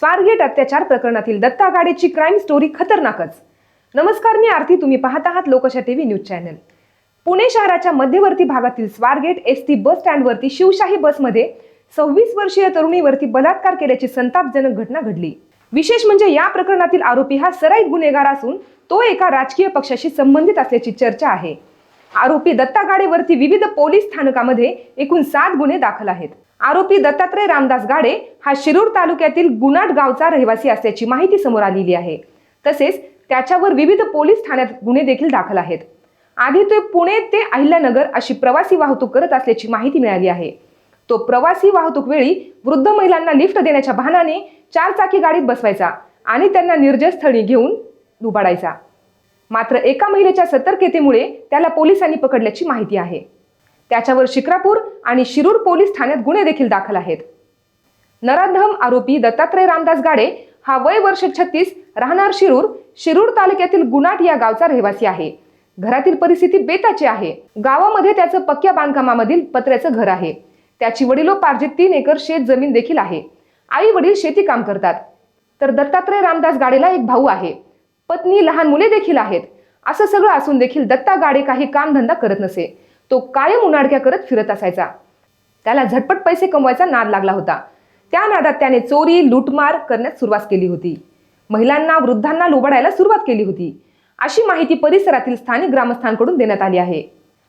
स्वारगेट अत्याचार प्रकरणातील दत्ता गाडेची क्राईम स्टोरी खतरनाकच. नमस्कार मी आरती. तुम्ही पाहत आहात लोकशा टीव्ही न्यूज चॅनल. पुणे शहराच्या मध्यवर्ती भागातील स्वारगेट एस टी बस स्टँडवरती शिवशाही बसमध्ये सव्वीस वर्षीय तरुणीवरती बलात्कार केल्याची संतापजनक घटना घडली. विशेष म्हणजे या प्रकरणातील आरोपी हा सराईत गुन्हेगार असून तो एका राजकीय पक्षाशी संबंधित असल्याची चर्चा आहे. आरोपी दत्ता गाडेवरती विविध पोलीस स्थानकामध्ये एकूण सात गुन्हे दाखल आहेत. आरोपी दत्तात्रय रामदास गाडे हा शिरूर तालुक्यातील गुनाट गावचा रहिवासी असल्याची माहिती समोर आलेली आहे. तसेच त्याच्यावर विविध पोलीस ठाण्यात गुन्हे देखील दाखल आहेत. आधी तो पुणे ते अहिल्यानगर अशी प्रवासी वाहतूक करत असल्याची माहिती मिळाली आहे. तो प्रवासी वाहतूक वेळी वृद्ध महिलांना लिफ्ट देण्याच्या बहाण्याने चारचाकी गाडीत बसवायचा आणि त्यांना निर्जयस्थळी घेऊन लुबाडायचा मात्र एका महिलेच्या सतर्कतेमुळे त्याला पोलिसांनी पकडल्याची माहिती आहे. त्याच्यावर शिक्रापूर आणि शिरूर पोलीस ठाण्यात गुन्हे देखील दाखल आहेत. नराधम आरोपी दत्तात्रय रामदास गाडे हा वय वर्ष छत्तीस राहणार शिरूर शिरूर तालुक्यातील गुनाट या गावचा रहिवासी आहे. घरातील परिस्थिती बेताची आहे. गावामध्ये त्याचं पक्क्या बांधकामामधील पत्र्याचं घर आहे. त्याची वडिलोपार्जित तीन एकर शेत जमीन देखील आहे. आई वडील शेती काम करतात. तर दत्तात्रय रामदास गाडेला एक भाऊ आहे. पत्नी लहान मुले देखील आहेत. असं सगळं असून देखील दत्ता गाडे काही कामधंदा करत नसे. तो कायम उन्हाडक्या करत फिरत असायचा. त्याला झटपट पैसे कमवायचा नाद लागला होता. त्या नादात त्याने चोरी लूटमार करण्यास सुरुवात केली होती. महिलांना वृद्धांना लुबाडायला सुरुवात केली होती. अशी माहिती परिसरातील स्थानिक ग्रामस्थांकडून देण्यात आली आहे.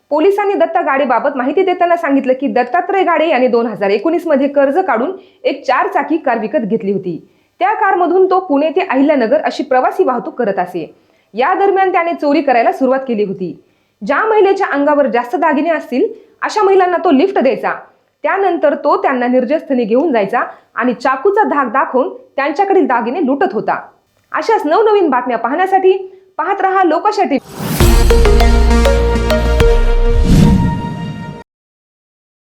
पोलिसांनी दत्ता गाडेबाबत माहिती देताना सांगितलं की दत्तात्रय गाडे यांनी दोन हजार एकोणीसमध्ये कर्ज काढून एक चार चाकी कार विकत घेतली होती. त्या कारमधून तो पुणे ते अहिल्यानगर अशी प्रवासी वाहतूक करत असे. या दरम्यान त्याने चोरी करायला सुरुवात केली होती. ज्या महिलेच्या अंगावर जास्त दागिने असतील अशा महिलांना तो लिफ्ट द्यायचा. त्यानंतर तो त्यांना निर्जस्थनी घेऊन जायचा आणि चाकूचा धाक दाखवून त्यांच्याकडील दागिने लुटत होता. अशाच नवनवीन बातम्या पाहण्यासाठी पाहत रहा लोकशा टीव्ही.